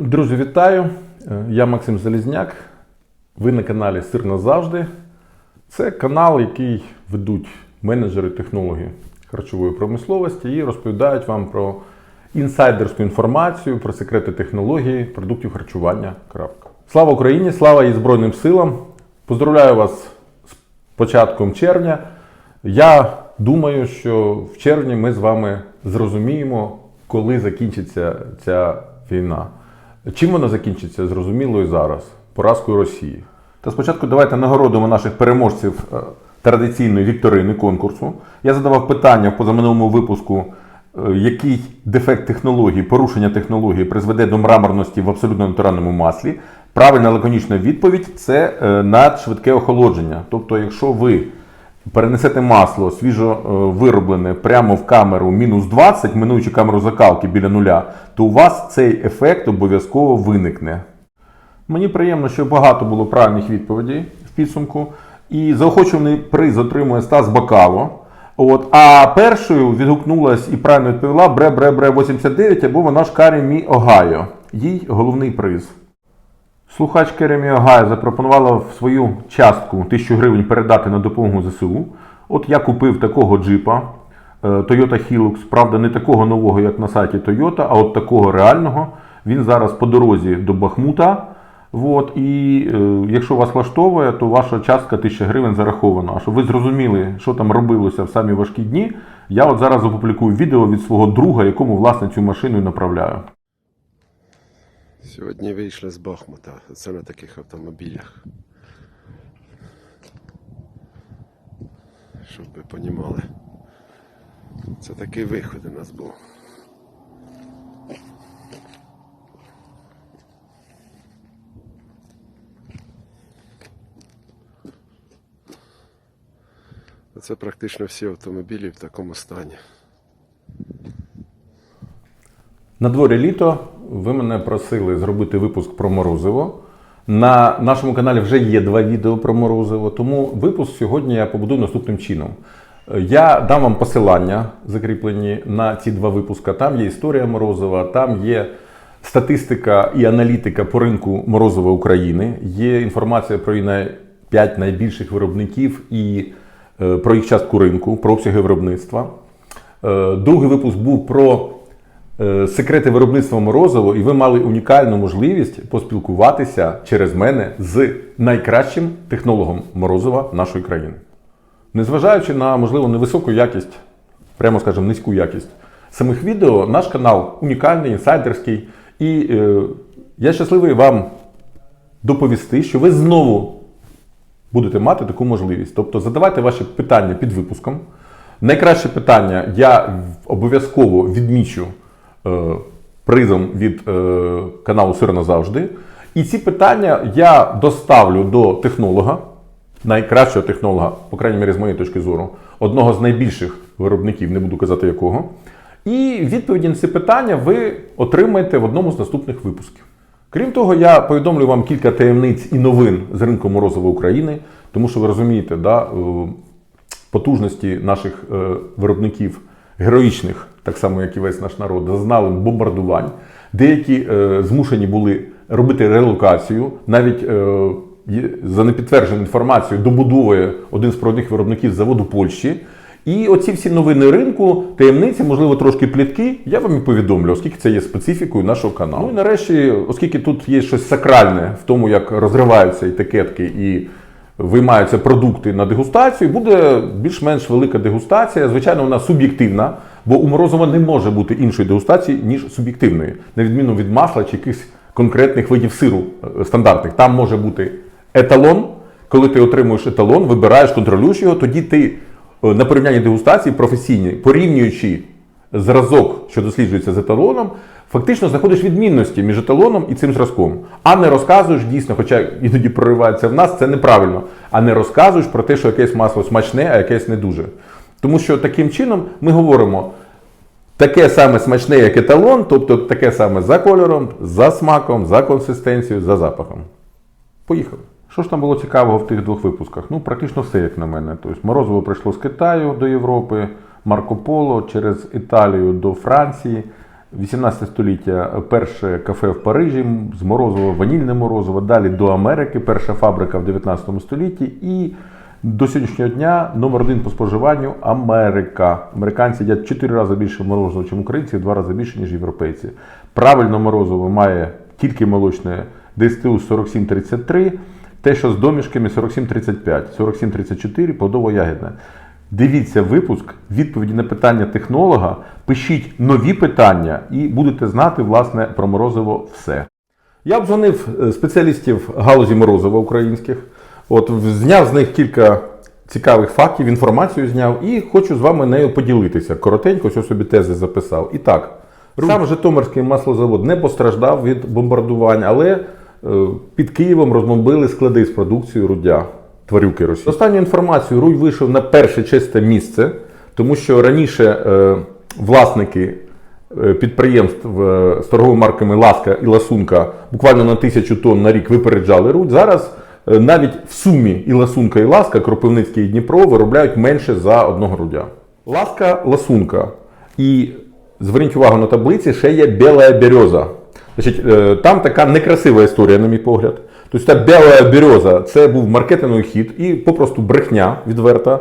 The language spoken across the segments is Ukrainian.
Друзі, вітаю! Е, Я Максим Залізняк. Ви на каналі Сир назавжди. Це канал, який ведуть менеджери технології харчової промисловості і розповідають вам про інсайдерську інформацію, про секрети технології, продуктів харчування. Крапка. Слава Україні! Слава і Збройним силам! Поздравляю вас з початком червня. Я думаю, що в червні ми з вами зрозуміємо, коли закінчиться ця війна. Чим вона закінчиться, зрозуміло і зараз поразкою Росії. Та спочатку давайте нагородимо наших переможців е, традиційної вікторини конкурсу. Я задавав питання в позаминулому випуску, е, який дефект технології, порушення технології призведе до мраморності в абсолютно натуральному маслі. Правильна лаконічна відповідь це е, надшвидке охолодження. Тобто, якщо ви перенесете масло свіжо е, вироблене прямо в камеру мінус 20, минуючи камеру закалки біля нуля, то у вас цей ефект обов'язково виникне. Мені приємно, що багато було правильних відповідей в підсумку. І заохочуваний приз отримує Стас Бакало. От, а першою відгукнулась і правильно відповіла Бре Бре Бре 89 або вона ж Карі Мі Огайо. Їй головний приз. Слухач Керемі Огайо запропонувала в свою частку 1000 гривень передати на допомогу ЗСУ. От я купив такого джипа е, Toyota Hilux, правда, не такого нового, як на сайті Toyota, а от такого реального. Він зараз по дорозі до Бахмута. От, і е, якщо вас влаштовує, то ваша частка 1000 гривень зарахована. А щоб ви зрозуміли, що там робилося в самі важкі дні, я от зараз опублікую відео від свого друга, якому власне цю машину і направляю. Сьогодні вийшли з Бахмута. Це на таких автомобілях. Щоб ви понімали. Це такий виход у нас був. Це практично всі автомобілі в такому стані. На дворі літо ви мене просили зробити випуск про морозиво. На нашому каналі вже є два відео про морозиво, тому випуск сьогодні я побудую наступним чином. Я дам вам посилання, закріплені на ці два випуска. Там є історія морозива, там є статистика і аналітика по ринку морозива України, є інформація про 5 найбільших виробників і е, про їх частку ринку, про обсяги виробництва. Е, Другий випуск був про секрети виробництва морозиво, і ви мали унікальну можливість поспілкуватися через мене з найкращим технологом морозива нашої країни. Незважаючи на, можливо, невисоку якість, прямо скажемо, низьку якість самих відео, наш канал унікальний, інсайдерський. І е, я щасливий вам доповісти, що ви знову будете мати таку можливість. Тобто задавайте ваші питання під випуском. Найкраще питання я обов'язково відмічу е, призом від е, каналу Сир назавжди. І ці питання я доставлю до технолога, найкращого технолога, по крайній мірі, з моєї точки зору, одного з найбільших виробників, не буду казати якого. І відповіді на ці питання ви отримаєте в одному з наступних випусків. Крім того, я повідомлю вам кілька таємниць і новин з ринку морозива України, тому що ви розумієте, да, е, потужності наших е, виробників героїчних, так само як і весь наш народ, зазнали бомбардувань. Деякі е, змушені були робити релокацію, навіть е, за непідтвердженою інформацією добудовує один з провідних виробників заводу Польщі. І оці всі новини ринку, таємниці, можливо, трошки плітки, я вам і повідомлю, оскільки це є специфікою нашого каналу. Ну і нарешті, оскільки тут є щось сакральне в тому, як розриваються етикетки і виймаються продукти на дегустацію, буде більш-менш велика дегустація. Звичайно, вона суб'єктивна, бо у морозова не може бути іншої дегустації, ніж суб'єктивної, на відміну від масла чи якихось конкретних видів сиру е, стандартних. Там може бути еталон. Коли ти отримуєш еталон, вибираєш, контролюєш його, тоді ти е, на порівнянні дегустації професійні, порівнюючи зразок, що досліджується з еталоном, фактично знаходиш відмінності між еталоном і цим зразком. А не розказуєш дійсно, хоча іноді проривається в нас, це неправильно. А не розказуєш про те, що якесь масло смачне, а якесь не дуже. Тому що таким чином ми говоримо. Таке саме смачне, як еталон, тобто таке саме за кольором, за смаком, за консистенцією, за запахом. Поїхали. Що ж там було цікавого в тих двох випусках? Ну, практично все, як на мене. Тобто, морозиво прийшло з Китаю до Європи, Марко Поло через Італію до Франції. 18 століття перше кафе в Парижі з морозиво, ванільне морозиво, далі до Америки, перша фабрика в 19 столітті і до сьогоднішнього дня номер один по споживанню Америка. Американці їдять 4 рази більше морозива, ніж українці, в 2 рази більше, ніж європейці. Правильно морозиво має тільки молочне ДСТУ 4733, те, що з домішками 4735, 4734 плодово-ягідне. Дивіться випуск, відповіді на питання технолога, пишіть нові питання і будете знати, власне, про морозиво все. Я обдзвонив е, спеціалістів галузі морозива українських. От зняв з них кілька цікавих фактів, інформацію зняв і хочу з вами нею поділитися. Коротенько, ось собі тези записав. І так, сам Житомирський маслозавод не постраждав від бомбардувань, але е, під Києвом розбомбили склади з продукцією рудя. Тварюки Росії. Останню інформацію Руй вийшов на перше чисте місце, тому що раніше е, власники е, підприємств е, з торговими марками Ласка і Ласунка буквально на тисячу тонн на рік випереджали Рудь. Зараз навіть в сумі і Ласунка, і Ласка, Кропивницький і Дніпро виробляють менше за одного грудя. Ласка, Ласунка. І зверніть увагу на таблиці, ще є біла береза. Значить, е, там така некрасива історія, на мій погляд. Тобто та біла береза це був маркетинговий хід і попросту брехня відверта.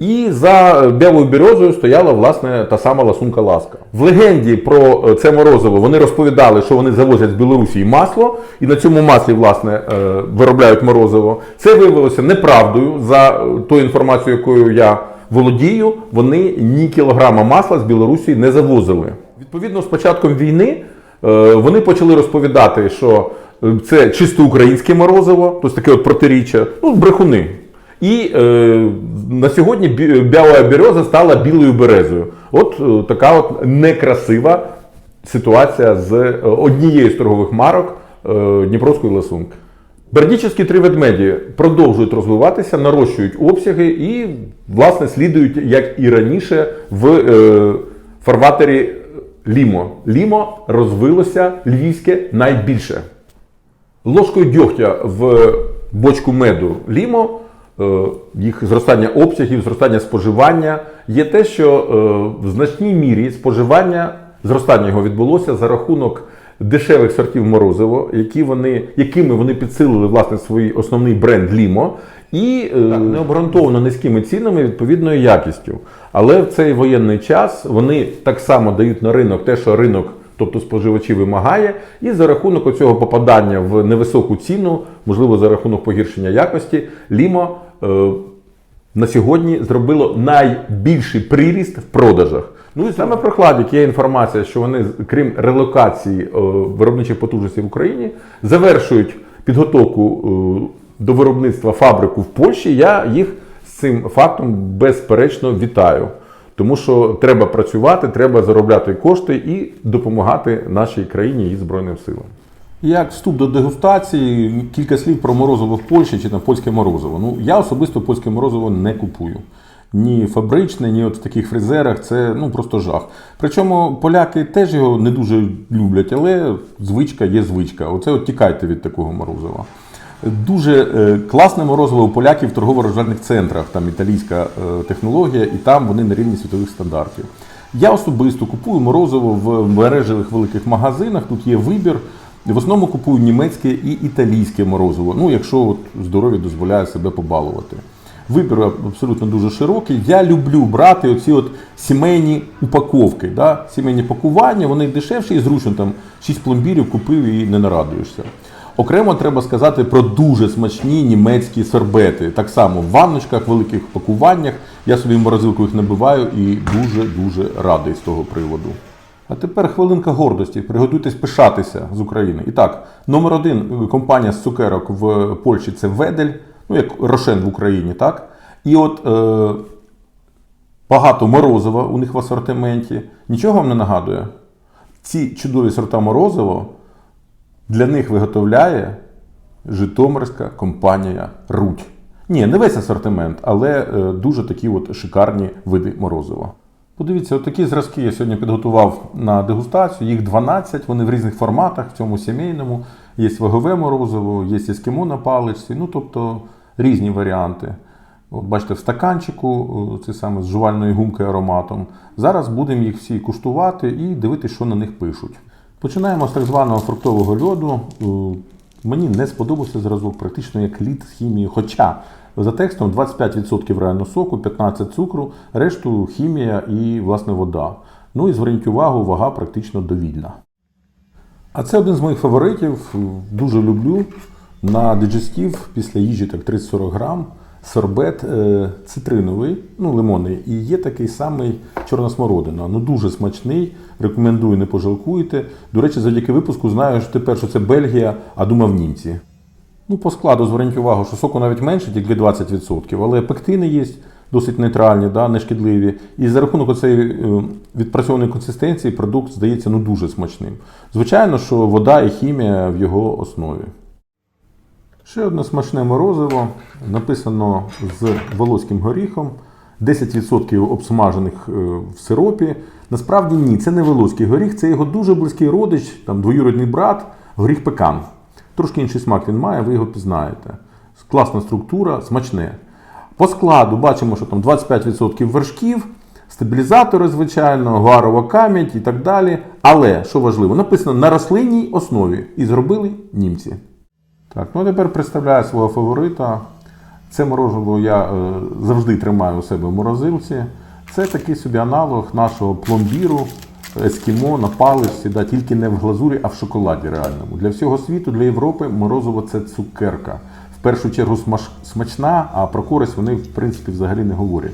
І за білою березою стояла власне та сама ласунка ласка. В легенді про е, це морозиво вони розповідали, що вони завозять з Білорусі масло, і на цьому маслі власне е, виробляють морозиво. Це виявилося неправдою за е, тою інформацією, якою я володію. Вони ні кілограма масла з Білорусі не завозили. Відповідно, з початком війни вони почали розповідати, що це чисто українське морозиво, тобто таке от протиріччя, ну, брехуни. І е, на сьогодні бі- біла береза стала білою березою. От е, така от некрасива ситуація з е, однією з торгових марок е, Дніпровської ласунки. Бердічівські три ведмеді продовжують розвиватися, нарощують обсяги і, власне, слідують, як і раніше, в е, фарватері Лімо. Лімо розвилося львівське найбільше. Ложкою дьогтя в бочку меду лімо, їх зростання обсягів, зростання споживання. Є те, що е, в значній мірі споживання, зростання його відбулося за рахунок дешевих сортів морозиво, які вони, якими вони підсилили власне свій основний бренд Лімо, і е, необґрунтовано низькими цінами, відповідною якістю. Але в цей воєнний час вони так само дають на ринок те, що ринок тобто споживачі вимагає, і за рахунок цього попадання в невисоку ціну, можливо, за рахунок погіршення якості, Лімо е, на сьогодні зробило найбільший приріст в продажах. Ну і саме про Хладік є інформація, що вони, крім релокації е, виробничих потужностей в Україні, завершують підготовку е, до виробництва фабрику в Польщі. Я їх з цим фактом безперечно вітаю. Тому що треба працювати, треба заробляти кошти і допомагати нашій країні і Збройним силам. Як вступ до дегустації, кілька слів про морозиво в Польщі чи на польське морозиво. Ну, я особисто польське морозиво не купую. Ні фабричне, ні от в таких фрезерах це ну просто жах. Причому поляки теж його не дуже люблять, але звичка є звичка. Оце от тікайте від такого морозива. Дуже е, класне морозиво у поляків в торгово-розважальних центрах, там італійська е, технологія, і там вони на рівні світових стандартів. Я особисто купую морозиво в мережевих великих магазинах. Тут є вибір. В основному купую німецьке і італійське морозиво. Ну, якщо от здоров'я дозволяє себе побалувати. Вибір абсолютно дуже широкий. Я люблю брати оці от сімейні упаковки. Да? Сімейні пакування, вони дешевші і зручно там 6 пломбірів купив і не нарадуєшся. Окремо треба сказати про дуже смачні німецькі сорбети. Так само в ванночках, великих пакуваннях. Я собі в морозилку їх набиваю і дуже-дуже радий з того приводу. А тепер хвилинка гордості. Приготуйтесь пишатися з України. І так, номер один компанія з цукерок в Польщі це Ведель, ну як Рошен в Україні, так? І от е, багато морозива у них в асортименті. Нічого вам не нагадує? Ці чудові сорта морозиво для них виготовляє Житомирська компанія Рудь. Ні, не весь асортимент, але е, дуже такі от шикарні види морозива. Подивіться, от такі зразки я сьогодні підготував на дегустацію. Їх 12, вони в різних форматах, в цьому сімейному. Є вагове морозиво, є ескімо на паличці, ну тобто різні варіанти. От бачите, в стаканчику, е, це саме з жувальною гумкою ароматом. Зараз будемо їх всі куштувати і дивитися, що на них пишуть. Починаємо з так званого фруктового льоду. Е, Мені не сподобався зразок, практично як лід з хімії. Хоча за текстом 25% реально соку, 15 цукру, решту хімія і власне вода. Ну і зверніть увагу, вага практично довільна. А це один з моїх фаворитів. Дуже люблю. На диджестів після їжі так 30-40 грам. Сорбет е, цитриновий, ну лимонний, і є такий самий чорна смородина. Ну дуже смачний. Рекомендую, не пожалкуйте. До речі, завдяки випуску знаю що тепер, що це Бельгія, а думав німці. Ну, по складу зверніть увагу, що соку навіть менше, тільки 20%, але пектини є досить нейтральні, да, нешкідливі. І за рахунок оцеї е, відпрацьованої консистенції продукт здається ну, дуже смачним. Звичайно, що вода і хімія в його основі. Ще одне смачне морозиво, написано з волоським горіхом, 10% обсмажених е, в сиропі. Насправді ні, це не волоський горіх, це його дуже близький родич, там двоюродний брат, горіх пекан. Трошки інший смак він має, ви його пізнаєте. Класна структура, смачне. По складу бачимо, що там 25% вершків, стабілізатори, звичайно, гуарова камінь і так далі. Але, що важливо, написано на рослинній основі і зробили німці. Так, ну а тепер представляю свого фаворита. Це морожево я е, завжди тримаю у себе в морозилці. Це такий собі аналог нашого пломбіру, ескімо на паличці, да, тільки не в глазурі, а в шоколаді реальному. Для всього світу, для Європи морозиво це цукерка. В першу чергу смачна, а про користь вони в принципі взагалі не говорять.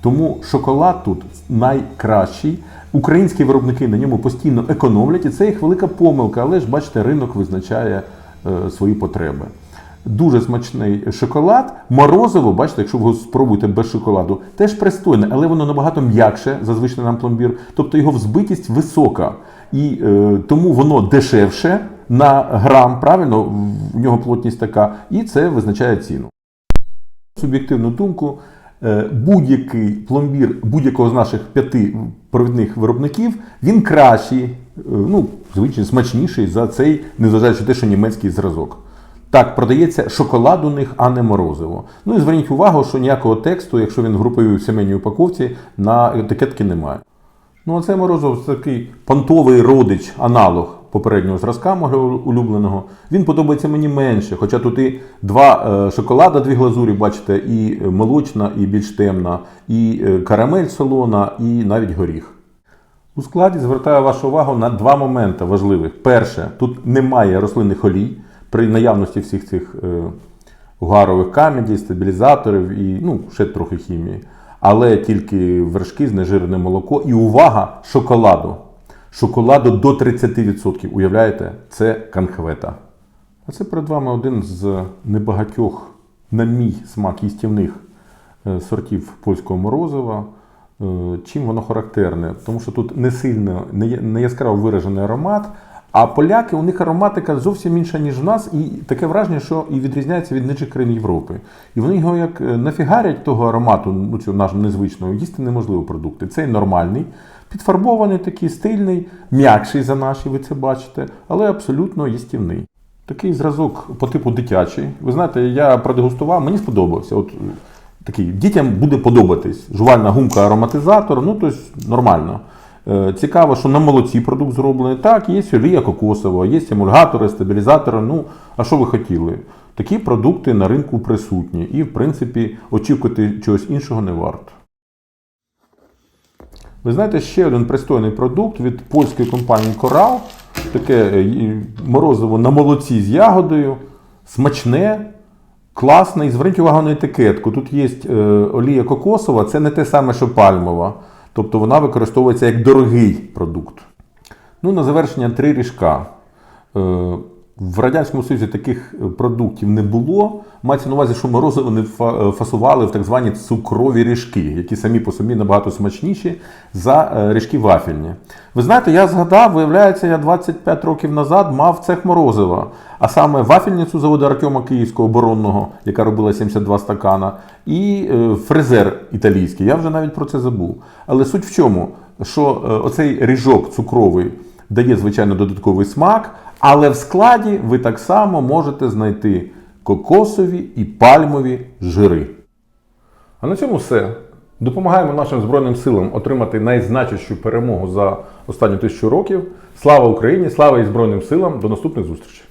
Тому шоколад тут найкращий. Українські виробники на ньому постійно економлять, і це їх велика помилка, але ж бачите, ринок визначає е, свої потреби. Дуже смачний шоколад. Морозиво, бачите, якщо ви спробуєте без шоколаду, теж пристойне, але воно набагато м'якше за звичний нам пломбір. Тобто його взбитість висока. І е, тому воно дешевше на грам, правильно, в нього плотність така, і це визначає ціну. Суб'єктивну думку, е, будь-який пломбір будь-якого з наших п'яти провідних виробників, він кращий, е, ну, звичайно, смачніший за цей, незважаючи на те, що німецький зразок. Так, продається шоколад у них, а не морозиво. Ну і зверніть увагу, що ніякого тексту, якщо він в груповій сімейній упаковці, на етикетки немає. Ну, а це морозиво це такий понтовий родич, аналог попереднього зразка мого улюбленого. Він подобається мені менше, хоча тут і два е, шоколада, дві глазурі, бачите, і молочна, і більш темна, і е, карамель солона, і навіть горіх. У складі звертаю вашу увагу на два моменти важливих. Перше, тут немає рослинних олій при наявності всіх цих е, угарових камедій, стабілізаторів і ну, ще трохи хімії. Але тільки вершки, знежирене молоко і увага шоколаду. Шоколаду до 30%. Уявляєте, це канхвета. А це перед вами один з небагатьох, на мій смак, їстівних е, сортів польського морозива. Е, Чим воно характерне? Тому що тут не сильно, не яскраво виражений аромат, а поляки, у них ароматика зовсім інша, ніж в нас, і таке враження, що і відрізняється від інших країн Європи. І вони його як е, нафігарять того аромату, ну цього нашого незвичного, їсти неможливо продукти. Цей нормальний, підфарбований, такий стильний, м'якший за наші, ви це бачите, але абсолютно їстівний. Такий зразок по типу дитячий. Ви знаєте, я продегустував, мені сподобався. От е, такий дітям буде подобатись. Жувальна гумка ароматизатор, ну тобто нормально. Е, Цікаво, що на молоці продукт зроблений. Так, є олія кокосова, є емульгатори, стабілізатори. Ну, а що ви хотіли? Такі продукти на ринку присутні, і, в принципі, очікувати чогось іншого не варто. Ви знаєте, ще один пристойний продукт від польської компанії Coral. Таке е, морозиво на молоці з ягодою, смачне, класне. І зверніть увагу на етикетку. Тут є е, олія кокосова, це не те саме, що пальмова. Тобто вона використовується як дорогий продукт. Ну, на завершення три ріжка. В Радянському Союзі таких е, продуктів не було. Мається на увазі, що морозиво не фасували в так звані цукрові ріжки, які самі по собі набагато смачніші за е, ріжки вафельні. Ви знаєте, я згадав, виявляється, я 25 років назад мав цех морозива, а саме вафельницю заводу Артема Київського оборонного, яка робила 72 стакана, і е, фрезер італійський. Я вже навіть про це забув. Але суть в чому, що оцей ріжок цукровий дає, звичайно, додатковий смак, але в складі ви так само можете знайти кокосові і пальмові жири. А на цьому все. Допомагаємо нашим Збройним силам отримати найзначущу перемогу за останні тисячу років. Слава Україні! Слава і Збройним силам! До наступних зустрічей!